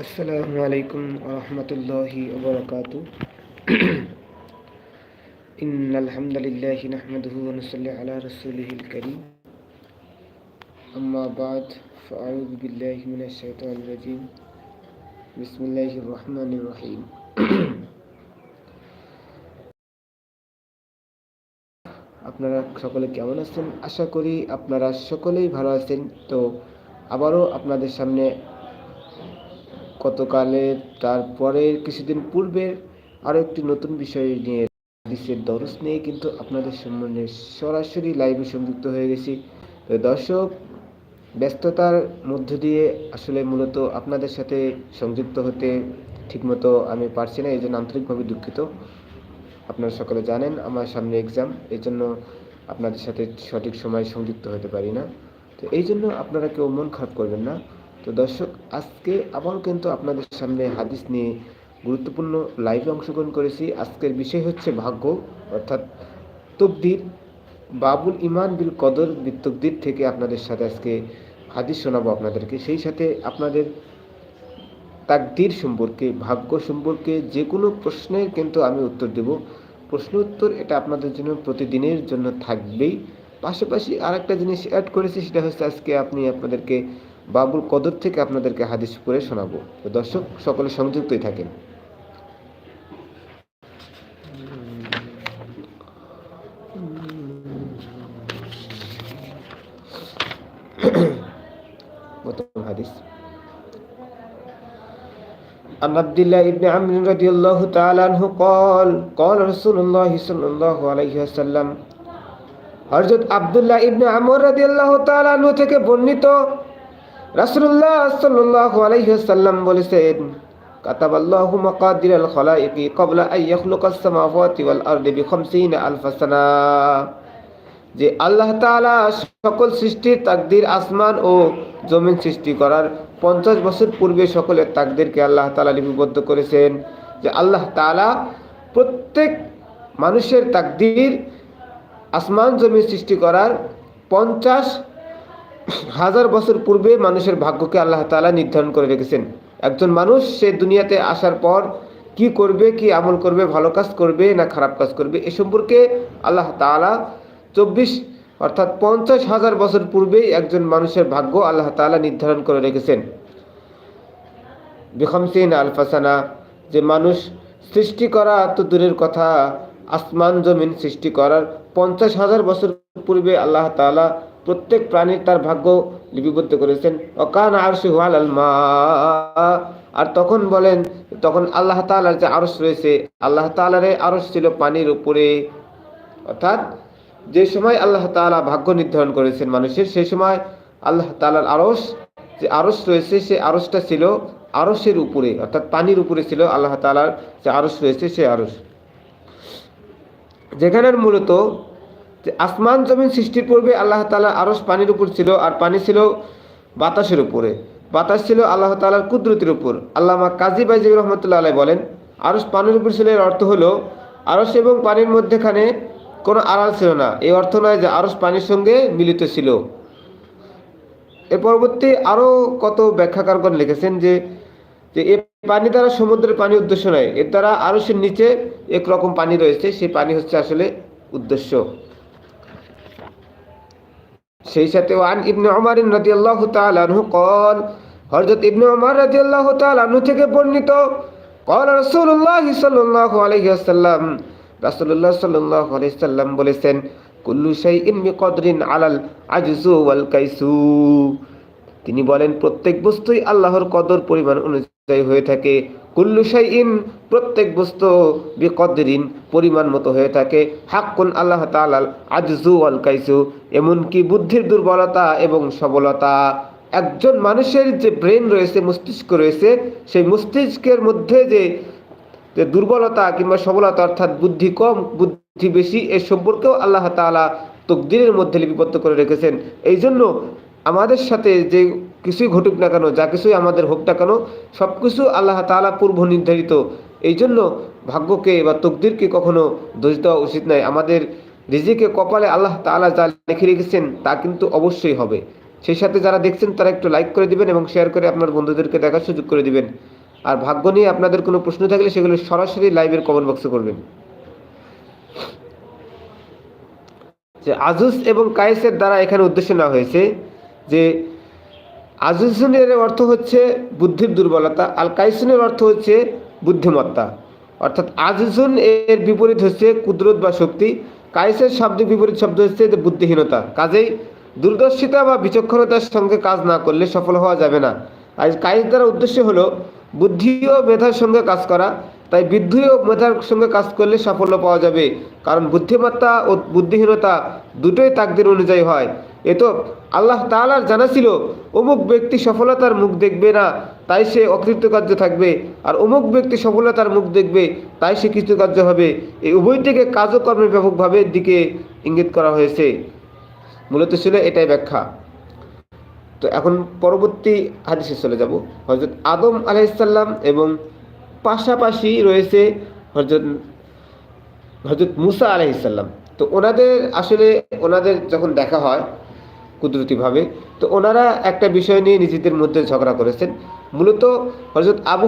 السلام عليكم ورحمة الله وبركاته إن الحمد لله نحمده ونصلي على رسوله الكريم أما بعد فأعوذ بالله من الشيطان الرجيم بسم الله الرحمن الرحيم আপনারা সকলে কেমন আছেন আশা করি আপনারা সকলেই ভালো আছেন তো আবারও আপনাদের সামনে গতকালের তারপরে কিছুদিন পূর্বের আরও একটি নতুন বিষয় নিয়ে হাদিসের দরস নিয়ে কিন্তু আপনাদের সম্বন্ধে সরাসরি লাইভে সংযুক্ত হয়ে গেছি। তো দর্শক, ব্যস্ততার মধ্য দিয়ে আসলে মূলত আপনাদের সাথে সংযুক্ত হতে ঠিকমতো আমি পারছি না এই জন্য আন্তরিকভাবে দুঃখিত। আপনারা সকলে জানেন, আমার সামনে এক্সাম এই জন্য আপনাদের সাথে সঠিক সময় সংযুক্ত হতে পারি না। তো এই জন্য আপনারা কেউ মন খারাপ করবেন না। তো দর্শক, আজকে আবারও কিন্তু আপনাদের সামনে হাদিস নিয়ে গুরুত্বপূর্ণ লাইভে অংশগ্রহণ করেছি। আজকের বিষয় হচ্ছে ভাগ্য, অর্থাৎ তকদির, বাবুল ইমান বিল কদর বিতকদির থেকে আপনাদের সাথে আজকে হাদিস শোনাবো আপনাদেরকে। সেই সাথে আপনাদের তাকদির সম্পর্কে, ভাগ্য সম্পর্কে যে কোনো প্রশ্নের কিন্তু আমি উত্তর দেব। প্রশ্ন উত্তর এটা আপনাদের জন্য প্রতিদিনের জন্য থাকবেই। পাশাপাশি আর একটা জিনিস অ্যাড করেছি, সেটা হচ্ছে আজকে আপনি আপনাদেরকে বাবুল কদর থেকে আপনাদেরকে হাদিস করে শোনাবো তো দর্শক সকলে সংযুক্তই থাকেন প্রথম হাদিস عن عبد الله بن عمرو رضي الله تعالى عنه قال قال رسول الله صلى الله عليه وسلم হযরত আব্দুল্লাহ ইবনে আমর রাদিয়াল্লাহু তাআলা আনহু থেকে বর্ণিত রাসূলুল্লাহ সাল্লাল্লাহু আলাইহি ওয়াসাল্লাম বলেছেন, কাতাবাল্লাহু মাকাদিরাল খালাইকি ক্বাবলা আন ইয়াখলুকাস সামাওয়াতি ওয়াল আরদি বি আলফ সানা। যে আল্লাহ তাআলা সকল সৃষ্টির তাকদীর আসমান ও জমিন সৃষ্টি করার পঞ্চাশ বছর পূর্বে সকলের তাকদেরকে আল্লাহ তালা লিপিবদ্ধ করেছেন। যে আল্লাহ তালা প্রত্যেক মানুষের তাকদির আসমান জমি সৃষ্টি করার পঞ্চাশ হাজার বছর পূর্বে মানুষের ভাগ্যকে আল্লাহ তালা নির্ধারণ করে রেখেছেন। একজন মানুষ, সে দুনিয়াতে আসার পর কি করবে, কি আমল করবে, ভালো কাজ করবে না খারাপ কাজ করবে, এ সম্পর্কে আল্লাহ তালা চব্বিশ অর্থাৎ পঞ্চাশ হাজার বছর পূর্বেই একজন মানুষের ভাগ্য আল্লাহ তালা নির্ধারণ করে রেখেছেন। বিখমসিন আলফাসানা, যে মানুষ সৃষ্টি করা তো দূরের কথা, আসমান জমিন সৃষ্টি করার পঞ্চাশ হাজার বছর পূর্বে আল্লাহ তালা প্রত্যেক প্রাণীর তার ভাগ্য লিপিবদ্ধ করেছেন। অকান আরশি হুয়াল আলমা আর তখন বলেন, তখন আল্লাহ তালার যে আরস রয়েছে, আল্লাহ তালার আরস ছিল পানির উপরে। অর্থাৎ যে সময় আল্লাহ তালা ভাগ্য নির্ধারণ করেছেন মানুষের সেই সময় আল্লাহ তালার আরস যে আরস রয়েছে, সে আরসটা ছিল আরসের উপরে, অর্থাৎ পানির উপরে ছিল আল্লাহ তালার যে আরস রয়েছে, সে আরস যেখানের মূলত যে আসমান জমিন সৃষ্টির পূর্বে আল্লাহ তালা আরস পানির উপর ছিল আর পানি ছিল বাতাসের উপরে। বাতাস ছিল আল্লাহ তালার কুদরতির উপর। আল্লামা কাজী বাইজিব রহমতুল্লাহ আলাই বলেন আরস পানির উপর ছিল এর অর্থ হলো আরস এবং পানির মধ্যেখানে কোনো আড়াল ছিল না। এই অর্থ নয় যে আরস পানির সঙ্গে মিলিত ছিল। এ পরবর্তী আরও কত ব্যাখ্যাকারগণ লিখেছেন যে যে এ পানি দ্বারা সমুদ্রের পানি উদ্দেশ্য নয়। এর দ্বারা আরসের নিচে একরকম পানি রয়েছে। সেই পানি হচ্ছে আসলে উদ্দেশ্য। সেই সাথে ওয়ান ইবনে অমার রাজি আল্লাহ তালু কল হরজত ইবনে অমার রাজি আল্লাহ তালু থেকে বর্ণিত, কল রসুল্লাহ সাল্লাহ আলহিহাসাল্লাম রাসুল্লাহ সাল্লাহ আলহিসাল্লাম বলেছেন, কুল্লু শাই ইন কদরিন আলাল আজসু ওয়াল কাইসু। তিনি বলেন, প্রত্যেক বস্তুই আল্লাহর কদর পরিমাণ অনুযায়ী হয়ে থাকে। কুল্লু শাইইন প্রত্যেক বস্তু বিকদরিন পরিমাণ মতো হয়ে থাকে। হাক্কুন আল্লাহ তাআলাল আজজু ওয়াল কাইসু। এমনকি বুদ্ধির দুর্বলতা এবং সবলতা। একজন মানুষের যে ব্রেন রয়েছে, মস্তিষ্ক রয়েছে, সেই মস্তিষ্কের মধ্যে যে যে দুর্বলতা কিংবা সবলতা, অর্থাৎ বুদ্ধি কম, বুদ্ধি বেশি, এ সম্পর্কেও আল্লাহ তালা তকদিরের মধ্যে লিপিবদ্ধ করে রেখেছেন। এই জন্য আমাদের সাথে যে কিছুই ঘটুক না কেন, যা কিছুই আমাদের হোক না কেন সব কিছু আল্লাহ তালা পূর্ব নির্ধারিত। এই জন্য ভাগ্যকে বা তকদিরকে কখনো দোষ দেওয়া উচিত নয়। আমাদের রিজিকে কপালে আল্লাহ তালা যা লিখে রেখেছেন, তা কিন্তু অবশ্যই হবে। সেই সাথে যারা দেখছেন, তারা একটু লাইক করে দিবেন এবং শেয়ার করে আপনার বন্ধুদেরকে দেখার সুযোগ করে দিবেন। আর ভাগ্য নিয়ে আপনাদের কোনো প্রশ্ন থাকলে সেগুলো সরাসরি লাইভের কমেন্ট বক্সে করবেন। যে আজুস এবং কায়েসের দ্বারা এখানে উদ্দেশ্য নেওয়া হয়েছে যে আজুসনের অর্থ হচ্ছে বুদ্ধির দুর্বলতা আল কাইসুনের অর্থ হচ্ছে বুদ্ধিমত্তা। অর্থাৎ আজুসুন এর বিপরীত হচ্ছে কুদরত বা শক্তি, কাইসের শাব্দিক বিপরীত শব্দ হচ্ছে বুদ্ধিহীনতা। কাজেই দূরদর্শিতা বা বিচক্ষণতার সঙ্গে কাজ না করলে সফল হওয়া যাবে না। আর কাইস দ্বারা উদ্দেশ্য হলো বুদ্ধি ও মেধার সঙ্গে কাজ করা, তাই বুদ্ধি ও মেধার সঙ্গে কাজ করলে সাফল্য পাওয়া যাবে। কারণ বুদ্ধিমত্তা ও বুদ্ধিহীনতা দুটোই তাকদের অনুযায়ী হয়। এ তো আল্লাহ তাআলার জানা ছিল, অমুক ব্যক্তি সফলতার মুখ দেখবে না, তাই সে অকৃতকার্য থাকবে, আর অমুক ব্যক্তি সফলতার মুখ দেখবে, তাই সে কৃতকার্য হবে। এই উভয় উভয়টিকে কাজকর্মের ব্যাপকভাবে দিকে ইঙ্গিত করা হয়েছে। মূলত ছিল এটাই ব্যাখ্যা। তো এখন পরবর্তী হাদিসে চলে যাব। হজরত আদম আলাইসাল্লাম এবং পাশাপাশি রয়েছে হজরত হজরত মুসা আলাইসাল্লাম তো ওনাদের আসলে ওনাদের যখন দেখা হয় কুদরতিভাবে। তো ওনারা একটা বিষয় নিয়ে নিজেদের মধ্যে ঝগড়া করেছেন। মূলত হজরত আবু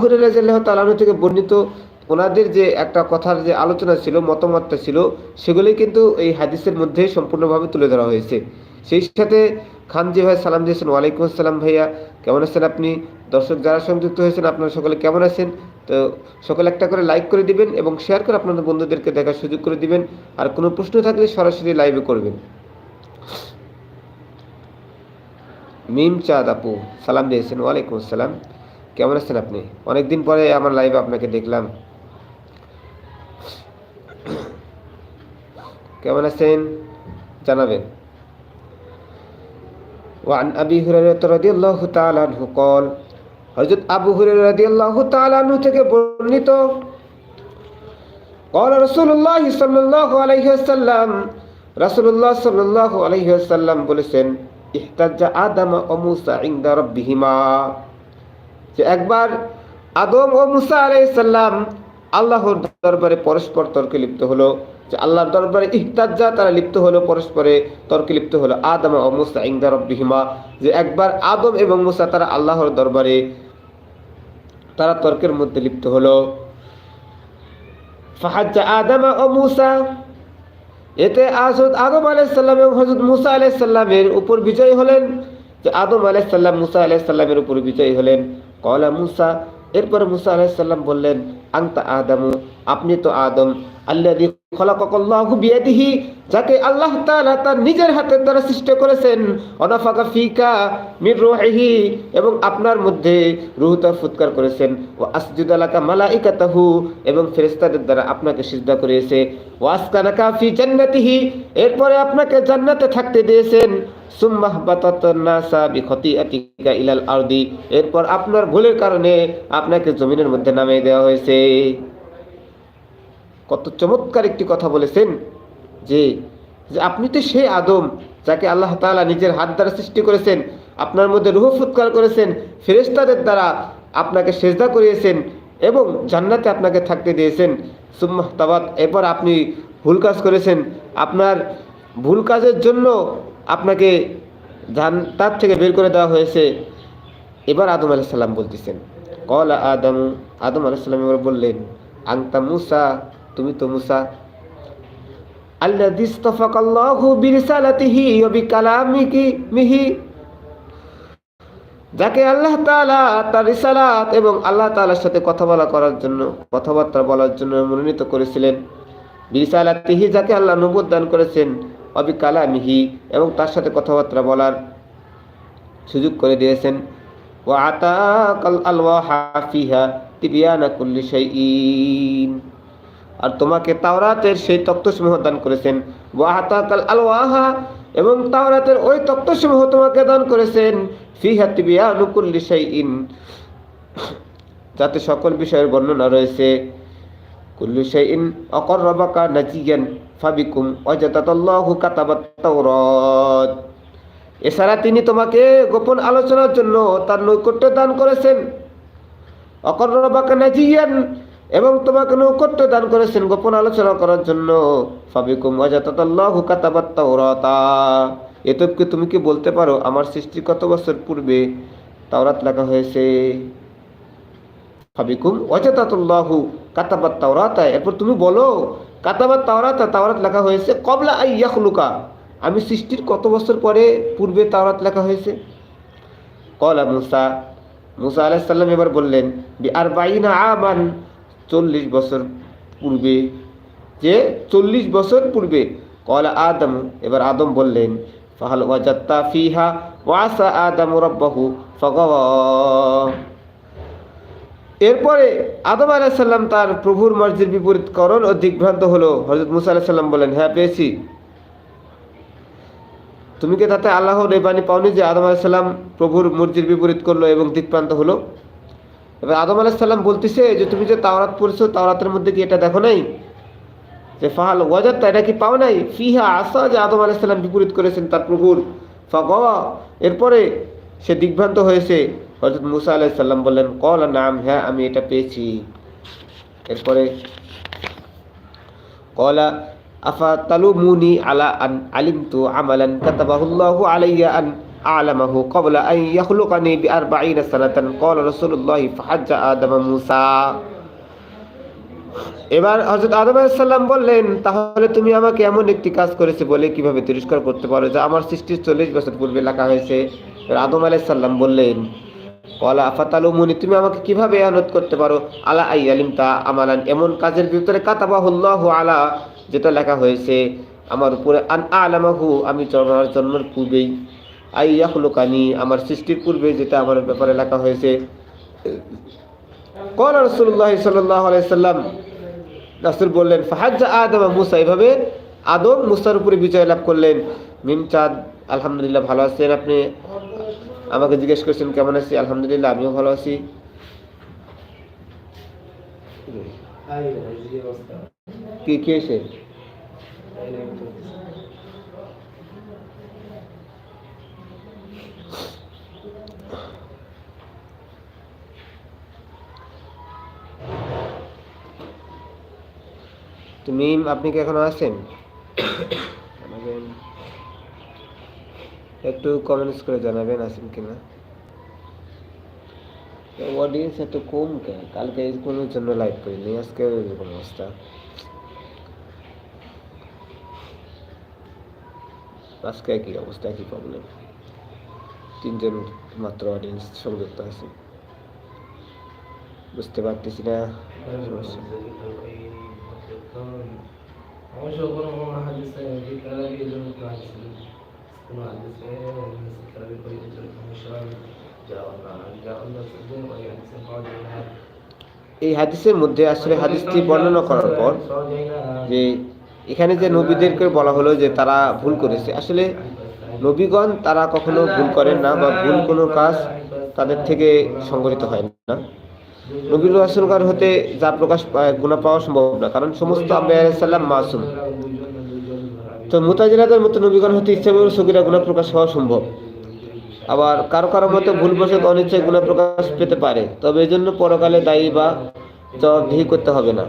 তালানু থেকে বর্ণিত ওনাদের যে একটা কথার যে আলোচনা ছিল, মতামতটা ছিল সেগুলি কিন্তু এই হাদিসের মধ্যে সম্পূর্ণভাবে তুলে ধরা হয়েছে। সেই সাথে খান জি ভাই সালাম দিয়েছেন, ওয়ালাইকুম আসসালাম ভাইয়া, কেমন আছেন আপনি? দর্শক যারা সংযুক্ত হয়েছেন, আপনারা সকলে কেমন আছেন? তো সকলে একটা করে লাইক করে দিবেন এবং শেয়ার করে আপনাদের বন্ধুদেরকে দেখার সুযোগ করে দিবেন। আর কোনো প্রশ্ন থাকলে সরাসরি লাইভে করবেন। মিম চাঁদ আপু সালাম দিয়েছেন ওয়ালাইকুম আসসালাম কেমন আছেন আপনি অনেকদিন পরে আমার লাইভে আপনাকে দেখলাম কেমন আছেন জানাবেন وعن أبي هريرة رضي الله تعالى عنه قال হযরত আবু হুরায়রা রাদিয়াল্লাহু তাআলা আনহু থেকে বর্ণিত قال رسول الله صلى الله عليه وسلم রাসূলুল্লাহ সাল্লাল্লাহু আলাইহি ওয়াসাল্লাম বলেছেন ইহতাজ্জা আদম ও মুসা ইনদা রাব্বিহিমা। যে একবার আদম ও মুসা আলাইহিস সালাম আল্লাহর দরবারে পরস্পর তর্কে লিপ্ত হলো, যে আল্লাহর দরবারে ইহতাজ্জা তারা লিপ্ত হলো, পরস্পরে তর্কে লিপ্ত হলো, আদম ও মুসা ইনদা রাব্বিহিমা। যে একবার আদম এবং মুসা তারা আল্লাহর দরবারে তারা তর্কের মধ্যে লিপ্ত হলো। ফাহাজ্জা আদম ও মুসা এতে আসদ আদম আলাইসাল্লাম এবং হজরত মুসা আলাইসাল্লামের উপর বিজয়ী হলেন। যে আদম আলাইসাল্লাম মুসা আলাইসাল্লামের উপর বিজয়ী হলেন। কলা মুসা, এরপরে মুসা আলাইসাল্লাম বললেন আংতা আদম, আপনি তো আদম। বিয়াদিহি, যাকে আল্লাহ তাআলা তার নিজের হাতে দ্বারা সৃষ্টি করেছেন। অনাফাকা ফিকা মির এবং আপনার মধ্যে ফুৎকার করেছেন। ও আসজুদ আলাকা মালাইকাতাহু এবং ফেরেশতাদের দ্বারা আপনাকে সিজদা করিয়েছে। ও আসকানাকা ফি জান্নাতিহি, এরপরে আপনাকে জান্নাতে থাকতে দিয়েছেন। সুম্মাহ ইলাল আরদি, এরপর আপনার ভুলের কারণে আপনাকে জমিনের মধ্যে নামিয়ে দেওয়া হয়েছে। কত চমৎকার একটি কথা বলেছেন যে আপনি তো সেই আদম যাকে আল্লাহ তাআলা নিজের হাত দ্বারা সৃষ্টি করেছেন, আপনার মধ্যে রুহ ফুৎকার করেছেন ফেরেস্তাদের দ্বারা আপনাকে সেজদা করিয়েছেন এবং জান্নাতে আপনাকে থাকতে দিয়েছেন। সুম্মাহ এরপর আপনি ভুল কাজ করেছেন। আপনার ভুল কাজের জন্য আপনাকে জান, তার থেকে বের করে দেওয়া হয়েছে। এবার আদম আলাইহিস সালাম বলতেছেন, কল আদম আদম আলাইহিস সালাম এবার বললেন আংতা মুসা তুমি তো মুসা। বিকালামিহি মিহি। যাকে আল্লাহ তার রিসালাত এবং আল্লাহ সাথে কথা বলা করার জন্য, কথাবার্তা বলার জন্য মনোনীত করেছিলেন। যাকে আল্লাহ দান করেছেন, ওয়া বিকালামিহি এবং তার সাথে কথাবার্তা বলার সুযোগ করে দিয়েছেন। ওয়া আতাকাল আলওয়াহা ফিহা তিবিয়ানা কুল্লি শাইইন। আর তোমাকে তাওরাতের সেই তক্তসমূহ দান করেছেন। ওয়াহাতাকাল আলওয়াহা, এবং তাওরাতের ওই তক্তসমূহ তোমাকে দান করেছেন। ফি ফিহা তিবিয়ানু কুল্লি শাইইন। যাতে সকল বিষয়ের বর্ণনা রয়েছে। কুল্লু শাইইন, অকররাবাকা নাজিয়ান ফাবিকুম ওয়াজাতাল্লাহু কাতাবাত তাওরাত। এছাড়া তিনি তোমাকে গোপন আলোচনার জন্য তার নৈকট্য দান করেছেন। অকর্ণবাকা নাজিয়ান এবং তোমাকে নৈকট্য দান করেছেন, গোপন আলোচনা করার জন্য। ফাবিকুম ওয়াজাতাল্লাহু কাতাবাত তাওরাতা। এতবকে তুমি কি বলতে পারো? আমার সৃষ্টি কত বছর পূর্বে তাওরাত লেখা হয়েছে? ফাবিকুম ওয়াজাতাতুল্লাহু কাতাবাত তাওরাতা। এরপর তুমি বলো, কাতাবাত তাওরাতা, তাওরাত লেখা হয়েছে কবলা আই ইয়াখলুকা। আমি সৃষ্টির কত বছর পরে পূর্বে তাওরাত লেখা হয়েছে? কলা মুসা মুসা আলাইহিস সালাম এবার বললেন আর বাইনা আমান চল্লিশ বছর পূর্বে, যে চল্লিশ বছর পূর্বে, কলা আদম, এবার আদম বললেন, ফাহাল ওয়াজাত্তা ফিহা ওয়াসা আদম রব্বাহু ফাগাওয়া। এরপরে আদম আলাইসাল্লাম তার প্রভুর মর্জির বিপরীতকরণ ও দিগ্ভ্রান্ত হলো হজরত মুসা আলাইসাল্লাম বলেন হ্যাঁ পেয়েছি। তুমি কি তাতে আল্লাহর এই বাণী পাওনি যে আদম আলাইসাল্লাম প্রভুর মর্জির বিপরীত করল এবং দিকপ্রান্ত হলো? এবার আদম আলাইসাল্লাম বলতেছে যে, তুমি যে তাওরাত পড়ছো, তাওরাতের মধ্যে কি এটা দেখো নাই? যে, ফাহাল ওয়াজাত্তা এটা কি পাও নাই? ফিহা আসা যে আদম আলাইসাল্লাম বিপরীত করেছেন তার প্রভুর। ফাগওয়া, এরপরে সে দিগ্ভ্রান্ত হয়েছে। হজরত মুসা আলাইসাল্লাম বললেন, কল, নাম হ্যাঁ আমি এটা পেয়েছি। এরপরে, কলা, আফা তালু মুনি আলা আন আলিমতু আমালান কাতাবাহুল্লাহু আলাইয়া আন আলামাহু ক্বাবলা আন ইয়াখলুকানি সানাতান। ক্বালা রাসূলুল্লাহি ফাহাজ্জা আদম মুসা। এবার হযরত আদম বললেন, তাহলে তুমি আমাকে এমন একটি কাজ করেছে বলে কীভাবে তিরস্কার করতে পারো আমার চল্লিশ বছর পূর্বে লেখা হয়েছে? আদম আলাইহিস সালাম বললেন কলা তুমি আমাকে কীভাবে আনত করতে পারো? আলা আই আলিম তা আমালান এমন কাজের ভিতরে কাতাবাহুল্লাহু আলা, যেটা লেখা হয়েছে, আমার উপরে আন আলামাহু, আমি জন্মার জন্মের পূর্বেই আই ইয়াখলুকানি আমার সৃষ্টির পূর্বে যেটা আমার ব্যাপারে লেখা হয়েছে কল রসুল্লাহ সাল্লাহ আলাইসাল্লাম রাসুল বললেন ফাহাজ্জা আদম মুসা। এভাবে আদম মুসার উপরে বিজয় লাভ করলেন। মিম চাঁদ আলহামদুলিল্লাহ ভালো আছেন আপনি আমাকে জিজ্ঞেস করছেন কেমন আছি? আলহামদুলিল্লাহ আমিও ভালো আছি। কি কি হয়েছে তুমি আপনি কি এখনও আছেন একটু কমেন্টস করে জানাবেন আছেন কিনা অডিয়েন্স এত কম কেন কালকে কোনো জন্য লাইভ করিনি আজকে এরকম অবস্থা আজকে একই অবস্থা একই প্রবলেম তিনজন মাত্র অডিয়েন্স সংযুক্ত আছে বুঝতে পারতেছি না অবশ্য কোনো জন্য কোনো হাদিস এই হাদিসের মধ্যে আসলে হাদিসটি বর্ণনা করার পর যে এখানে যে নবীদেরকে বলা হলো যে তারা ভুল করেছে, আসলে নবীগণ তারা কখনো ভুল করেন না বা ভুল কোনো কাজ তাদের থেকে সংগঠিত হয় না। নবীর রাসুলগণ হতে যা প্রকাশ গুণা পাওয়া সম্ভব না, কারণ সমস্ত আম্বাইসাল্লাম মাসুম। তো মুতাজিলাদের মতো নবীগণ হতে ইচ্ছা করে সগিরা গুণা প্রকাশ হওয়া সম্ভব। আবার কারও কারও মতো ভুলবশত অনিচ্ছায় গুণা প্রকাশ পেতে পারে, তবে এই জন্য পরকালে দায়ী বা জবাবদিহি করতে হবে না।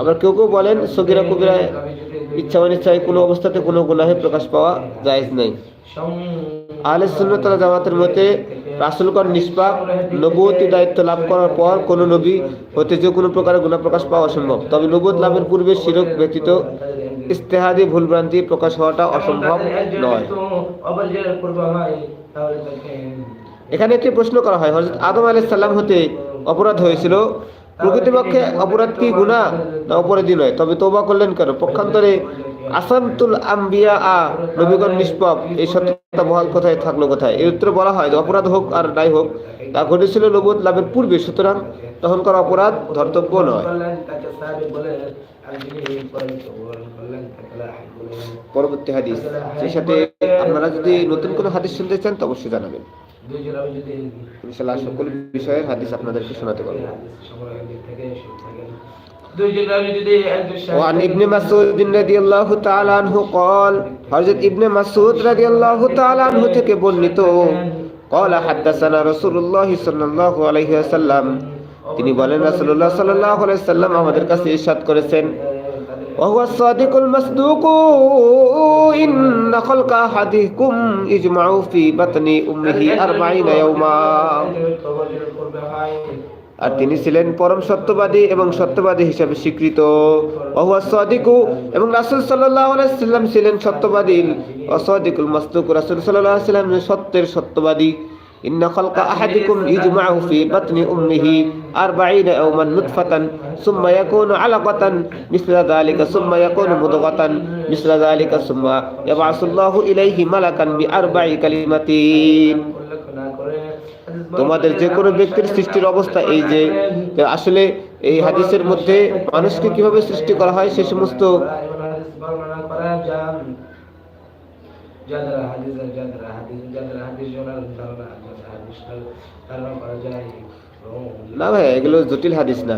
আবার কেউ কেউ বলেন, সগিরা কবিরা ইচ্ছা অনিচ্ছায় কোনো অবস্থাতে কোনো গুনাহে প্রকাশ পাওয়া জায়েজ নেই। আহলে সুন্নত ওয়াল জামাতের মতে রাসূলগণ নিষ্পাপ নবুয়তি দায়িত্ব লাভ করার পর কোনো নবী হতে যে কোনো প্রকারের গুনাহ প্রকাশ পাওয়া অসম্ভব। তবে নবুয়ত লাভের পূর্বে শিরক ব্যতীত ইস্তেহাদি ভুলভ্রান্তি প্রকাশ হওয়াটা অসম্ভব নয়। এখানে একটি প্রশ্ন করা হয়, হযরত আদম আলাইহিস সালাম হতে অপরাধ হয়েছিল, প্রকৃতপক্ষে অপরাধ কি গুনাহ না অপরাধী নয়? তবে তওবা করলেন কেন? পক্ষান্তরে আসামতুল আম্বিয়া আ, নবীগণ নিষ্পাপ, এই সত্যতা বহাল কোথায়, থাকল কোথায়? এর উত্তরে বলা হয় যে অপরাধ হোক আর নাই হোক, তা ঘটেছিল নবুয়ত লাভের পূর্বে। সুতরাং তখনকার অপরাধ ধর্তব্য নয়। পরবর্তী হাদিস, সেই সাথে আপনারা যদি নতুন কোনো হাদিস শুনতে চান, তো অবশ্যই জানাবেন। সকল বিষয়ের হাদিস আপনাদেরকে শোনাতে পারব। وعن ابن مسعود رضي الله تعالى عنه قال حضرت ابن مسعود رضي الله تعالى عنه থেকে বর্ণিত قال حدثنا رسول الله صلى الله عليه وسلم তিনি বলেন রাসূলুল্লাহ সাল্লাল্লাহু আলাইহি সাল্লাম আমাদের কাছে ইরশাদ করেছেন وهو الصادق المصدوق إن خلق أحدكم يجمع في بطن أمه أربعين يوما আর তিনি ছিলেন পরম সত্যবাদী এবং সত্যবাদী হিসাবে স্বীকৃত। ওহুয়া সদিকু এবং রাসূল সাল্লাম ছিলেন সত্যবাদী। অসদিকুল মাসদুক রাসূল সাল্লাম সত্যের সত্যবাদী। ইন্না খালকা আহাদিকুম ইজমাউ ফি বাতনি উম্মিহি 40 ইয়াওমান নুতফাতান সুম্মা ইয়াকুনু আলাকাতান মিসলা যালিকা সুম্মা ইয়াকুনু মুদগাতান মিসলা যালিকা সুম্মা ইয়াবআসুল্লাহু ইলাইহি মালাকান বি আরবা'i কালিমাতিন। তোমাদের যে কোনো ব্যক্তির সৃষ্টির অবস্থা এই যে আসলে এই হাদিসের মধ্যে মানুষকে কীভাবে সৃষ্টি করা হয় সে সমস্ত না ভাই এগুলো জটিল হাদিস না।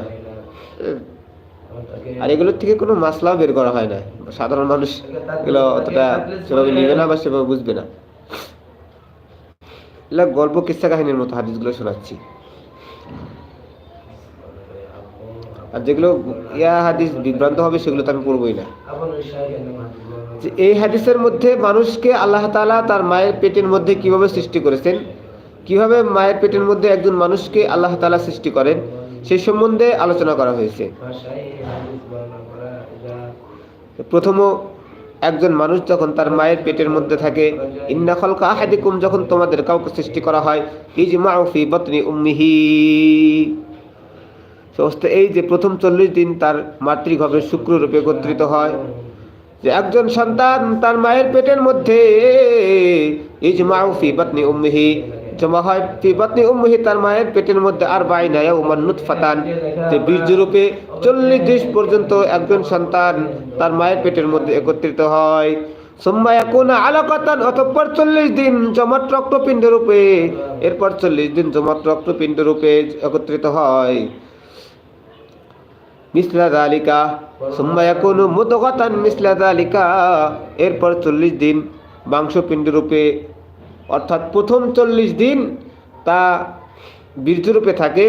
আর এগুলোর থেকে কোনো মাসলাও বের করা হয় না। সাধারণ মানুষ এগুলো অতটা সেভাবে নিবে না বা সেভাবে বুঝবে না। এগুলো গল্প কিস্সা কাহিনীর মতো হাদিসগুলো শোনাচ্ছি। আর যেগুলো ইয়া হাদিস বিভ্রান্ত হবে সেগুলো তো আমি পড়বই না। এই হাদিসের মধ্যে মানুষকে আল্লাহ তাআলা তার মায়ের পেটের মধ্যে কীভাবে সৃষ্টি করেছেন, কীভাবে মায়ের পেটের মধ্যে একজন মানুষকে আল্লাহ তাআলা সৃষ্টি করেন, সেই সম্বন্ধে আলোচনা করা হয়েছে। প্রথম একজন মানুষ যখন তার মায়ের পেটের মধ্যে থাকে, ইন্না খলকা আহাদিকুম যখন তোমাদের কাউকে সৃষ্টি করা হয়, ইজমাউ ফি বাতনি উম্মিহি। সমস্ত এই যে প্রথম চল্লিশ দিন তার মাতৃগর্ভে শুক্ররূপে একত্রিত হয়, যে একজন সন্তান তার মায়ের পেটের মধ্যে, ইজমাউ ফি বাতনি উম্মিহি। জমা হয়। ফি বাতনি উম্মিহি তার মায়ের পেটের মধ্যে আর বাই বাইনা ইয়াউমান নুতফাতান। যে বীর্যরূপে চল্লিশ দিন পর্যন্ত একজন সন্তান তার মায়ের পেটের মধ্যে একত্রিত হয়। অতঃপর চল্লিশ দিন জমাট রক্তপিণ্ড রূপে, এরপর চল্লিশ দিন জমাট রক্তপিণ্ড রূপে একত্রিত হয়। মিসলা দালিকা সুম্মা ইয়াকুনু মুদগাতান মিসলা দালিকা এরপর চল্লিশ দিন মাংসপিণ্ড রূপে অর্থাৎ প্রথম চল্লিশ দিন তা বীর্যরূপে থাকে,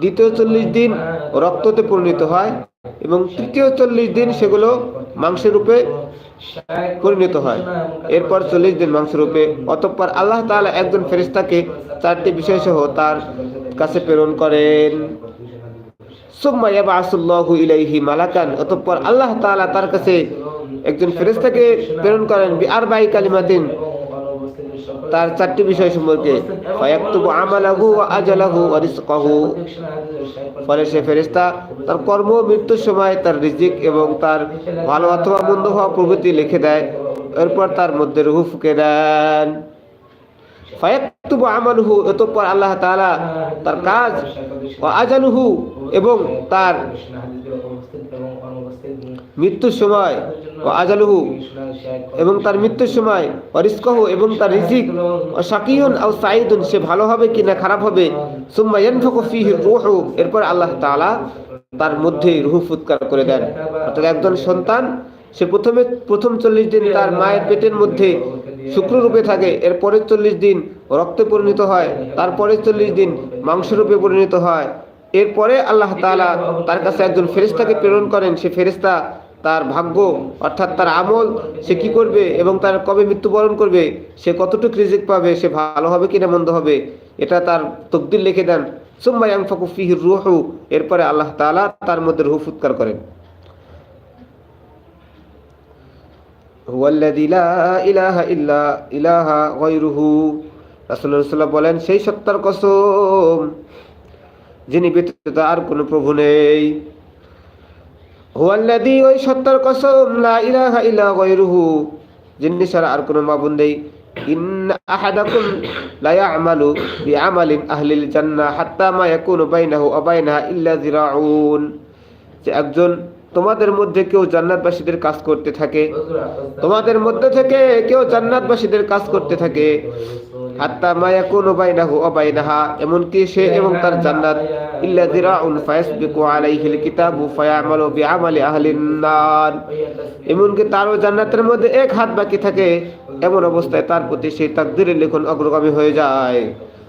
দ্বিতীয় চল্লিশ দিন রক্ততে পরিণত হয় এবং তৃতীয় চল্লিশ দিন সেগুলো মাংসের রূপে পরিণত হয়। এরপর চল্লিশ দিন মাংসের রূপে অতঃপর আল্লাহ তাআলা একজন ফেরেশতাকে চারটি বিষয় সহ তার কাছে প্রেরণ করেন। মালাকান। অতঃপর আল্লাহ তাআলা তার কাছে একজন ফেরেশতাকে প্রেরণ করেন, বি আরবাই কালিমাতিন। তার চারটি বিষয় সম্পর্কে, ফায়াকতুবু আমালাহু ওয়া আজালাহু ওয়া রিজকাহু। ফলে সে ফেরেশতা তার কর্ম মৃত্যুর সময় তার রিজিক এবং তার ভালো অথবা মন্দ হওয়া প্রভৃতি লিখে দেয়। এরপর তার মধ্যে রুহু ফুকে দেন। ফায়াকতুবু আমালুহু অতঃপর আল্লাহ তাআলা তার কাজ ও আজালুহু এবং তার মৃত্যুর সময় ও আজালুহু এবং তার মৃত্যুর সময় অরিস্কহু এবং তার রিজিক ও শাকিউন আও সাইদুন সে ভালো হবে কিনা খারাপ হবে? সুম্মা ইয়ানফাকু ফিহি রূহু। এরপর আল্লাহ তাআলা তার মধ্যে রূহ ফুৎকার করে দেন। অর্থাৎ একজন সন্তান, সে প্রথমে প্রথম চল্লিশ দিন তার মায়ের পেটের মধ্যে শুক্ররূপে থাকে, এর পরের চল্লিশ দিন রক্তে পরিণত হয় তারপরে চল্লিশ দিন মাংসরূপে পরিণত হয়। এরপরে আল্লাহ তাআলা তার কাছে একজন ফেরিস্তাকে প্রেরণ করেন। সে ফেরেশতা তার ভাগ্য অর্থাৎ তার আমল, সে কি করবে এবং তার কবে মৃত্যুবরণ করবে, সে কতটুকু রিজিক পাবে, সে ভালো হবে কিনা মন্দ হবে, এটা তার তকদির লিখে দেন। সুম্মা ইয়ানফাকু ফিহি রূহু, এরপরে আল্লাহ তাআলা তার মধ্যে রূহ ফুৎকার করেন। ইলাহা ইলাহা বলেন, সেই সত্তার কসম যিনি ব্যতীত আর কোনো প্রভু নেই। হুয়াল্লাদি ওই সত্তার কসম, লা ইলাহা ইল্লা গায়রুহু, যিনি ছাড়া আর কোনো মাবুদ নেই। ইন আহাদাকুম লা ইয়ামালু বিআমালিন আহলিল জান্নাহ, হাত্তা মা ইয়াকুনু বাইনাহু ওয়া বাইনাহা ইল্লা যিরাউন। যে একজন তোমাদের মধ্যে কেউ জান্নাতবাসীদের কাজ করতে থাকে, তোমাদের মধ্যে থেকে কেউ জান্নাতবাসীদের কাজ করতে থাকে। হাত্তা মা ইয়াকুনু বাইনাহু ওয়া বাইনাহা, এমনকি সে এবং তার জান্নাত ইল্লা এমনকি তারও জান্নাতের মধ্যে এক হাত বাকি থাকে, এমন অবস্থায় তার প্রতি সেই তাকদীরের লেখন অগ্রগামী হয়ে যায়।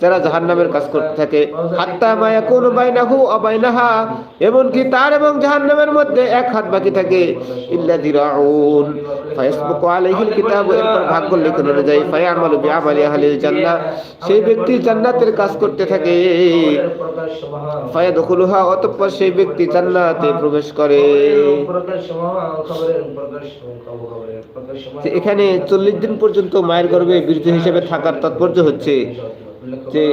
যারা জাহান্নামের কাজ করতে থাকে। হাত্তা মা ইয়াকুনু বাইনাহু ওয়া বাইনাহা, এমনকি তার এবং জাহান্নামের মধ্যে এক হাত বাকি থাকে। ইল্লা দিরাউন ফায়াসবুকু আলাইহিল কিতাব, এরপর ভাগ্য লেখন অনুযায়ী, ফায়ামালু আহলিল জান্নাহ, সেই ব্যক্তি জান্নাতের কাজ করতে থাকে। ফায়াদখুলুহা, অতঃপর সেই ব্যক্তি জান্নাতে প্রবেশ করে। এখানে চল্লিশ দিন পর্যন্ত মায়ের গর্ভে বীর্য হিসেবে থাকার তাৎপর্য হচ্ছে। যে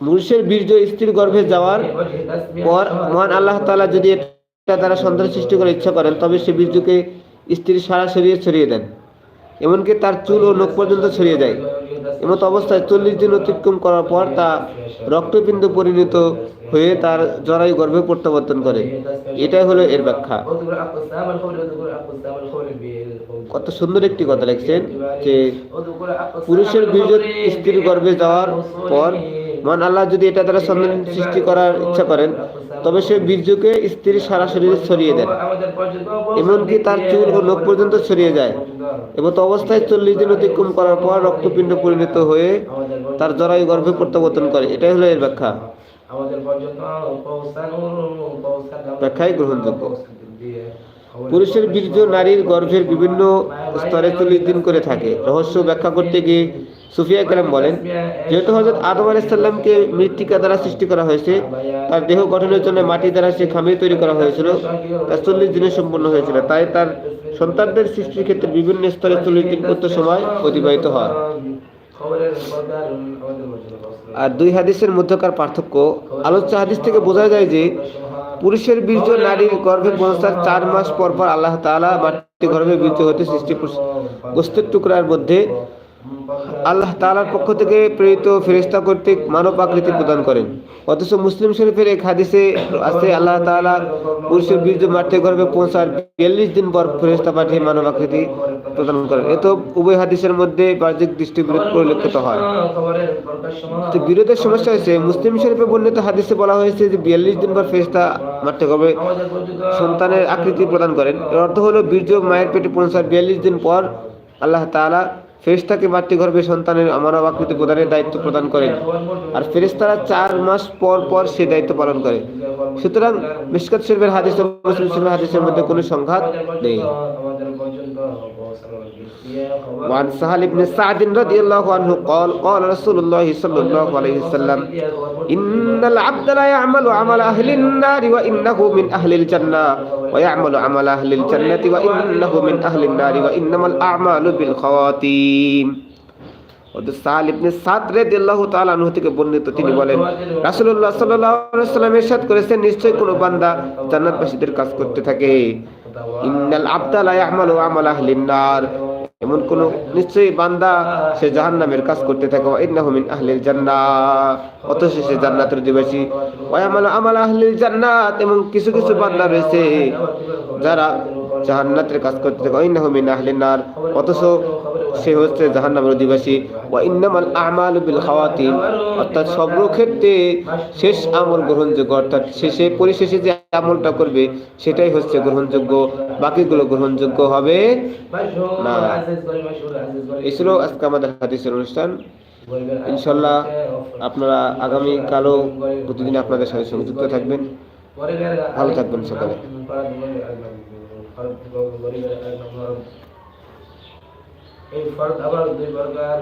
পুরুষের বীর্য স্ত্রীর গর্ভে যাওয়ার পর মহান আল্লাহ তালা যদি এটা দ্বারা সন্তান সৃষ্টি করার ইচ্ছা করেন, তবে সে বীর্যকে স্ত্রীর সারা শরীরে ছড়িয়ে দেন। এমনকি তার চুল ও নখ পর্যন্ত ছড়িয়ে যায়। এমত অবস্থায় চল্লিশ দিন অতিক্রম করার পর তা রক্তপিণ্ড পরিণত হয়ে তার জরায়ু গর্ভে প্রত্যাবর্তন করে। এটাই হলো এর ব্যাখ্যা। কত সুন্দর একটি কথা লিখছেন যে পুরুষের বীর্য স্ত্রীর গর্ভে যাওয়ার পর মহান আল্লাহ যদি এটা দ্বারা সন্তান সৃষ্টি করার ইচ্ছা করেন তবে সে বীর্যকে স্ত্রীর সারা শরীরে ছড়িয়ে দেন, এমনকি তার চুল ও নখ পর্যন্ত ছড়িয়ে যায়। এবং অবস্থায় চল্লিশ দিন অতিক্রম করার পর রক্তপিণ্ড পরিণত হয়ে তার জরায়ু গর্ভে প্রত্যাবর্তন করে। এটাই হলো এর ব্যাখ্যা। ব্যাখ্যাই গ্রহণযোগ্য। পুরুষের বীর্য নারীর গর্ভের বিভিন্ন স্তরে চল্লিশ দিন করে থাকে। রহস্য ব্যাখ্যা করতে গিয়ে সুফিয়া কালাম বলেন, যেহেতু হজরত আদম আলাইসাল্লামকে মৃত্তিকা দ্বারা সৃষ্টি করা হয়েছে, তার দেহ গঠনের জন্য মাটি দ্বারা সে খামির তৈরি করা হয়েছিল তা চল্লিশ দিনে সম্পূর্ণ হয়েছিল। তাই তার সন্তানদের সৃষ্টির ক্ষেত্রে বিভিন্ন স্তরে চল্লিশ দিন করতে সময় অতিবাহিত হয়। আর দুই হাদিসের মধ্যকার পার্থক্য, আলোচ্য হাদিস থেকে বোঝা যায় যে, পুরুষের বীর্য নারীর গর্ভে পৌঁছার চার মাস পর পর আল্লাহ তাআলা মাতৃ গর্ভে বীর্য হতে সৃষ্টি গোস্তের টুকরার মধ্যে আল্লাহ তাআলার পক্ষ থেকে প্রেরিত ফেরেশতা কর্তৃক মানব আকৃতি প্রদান করেন। অথচ মুসলিম শরীফের এক হাদিসে আছে, আল্লাহ তাআলা পুরুষের বীর্য মাতৃ গর্ভে পৌঁছার বিয়াল্লিশ দিন পর ফেরেশতা পাঠিয়ে মানব আকৃতি প্রদান করেন। এত উভয় হাদিসের মধ্যে বাহ্যিক দৃষ্টি বিরোধ পরিলক্ষিত হয়। বিরোধের সমস্যা হয়েছে, মুসলিম শরীফে বর্ণিত হাদিসে বলা হয়েছে যে বিয়াল্লিশ দিন পর হবে আমাদের পর্যন্ত সন্তানের আকৃতি প্রদান করেন। এর অর্থ হলো বীর্য মায়ের পেটে পৌঁছার বিয়াল্লিশ দিন পর আল্লাহ তাআলা ফেরেশতাকে মাতৃগর্ভে সন্তানের আমানব আকৃতি প্রদানের দায়িত্ব প্রদান করেন। আর ফেরিস্তারা চার মাস পর পর সে দায়িত্ব পালন করে। সুতরাং মিসকাত শরীফের হাদিস হাদিসের মধ্যে কোনো সংঘাত নেই। আমাদের পর্যন্ত পৌঁছানোর খবর وعن سهل بن سعد رضي الله عنه قال قال رسول الله صلى الله عليه وسلم إن العبد لا يعمل عمل أهل النار وإنه من أهل الجنة ويعمل عمل أهل الجنة وإنه من أهل النار وإنما الأعمال بالخواتيم ওদের সাল ইবনে সাদ রাদিয়াল্লাহু তাআলা আনহু থেকে বর্ণিত তিনি বলেন রাসূলুল্লাহ সাল্লাল্লাহু আলাইহি ওয়াসাল্লাম ইরশাদ করেছেন নিশ্চয় কোনো বান্দা জান্নাতবাসীদের কাজ করতে থাকে ইন্নাল আবদা লা আমাল আহলিন নার এমন কোন নিশ্চয়ই বান্দা সে জাহান্নামের কাজ করতে থাকে ইন্নাহু মিন আহলিল জান্নাহ। সে জান্নাতের অধিবাসী। ওয়া আমাল আহলিল জান্নাত কিছু কিছু বান্দা রয়েছে যারা জাহান্নাতের কাজ করতে থাকে ইন্নাহু মিন আহলিন নার সে হচ্ছে জাহান্নামের অধিবাসী। ওয়া ইন্নামাল আমালু বিল খাওয়াতিম অর্থাৎ সব ক্ষেত্রে শেষ আমল গ্রহণযোগ্য, অর্থাৎ শেষে পরিশেষে যে আমলটা করবে, সেটাই হচ্ছে গ্রহণযোগ্য, বাকিগুলো গ্রহণযোগ্য হবে না। ছিল আজকে আমাদের হাদিসের অনুষ্ঠান। ইনশাল্লাহ আপনারা আগামী কালও প্রতিদিন আপনাদের সাথে সংযুক্ত থাকবেন। ভালো থাকবেন সকালে। এই ফর্দ আবার দুই প্রকার।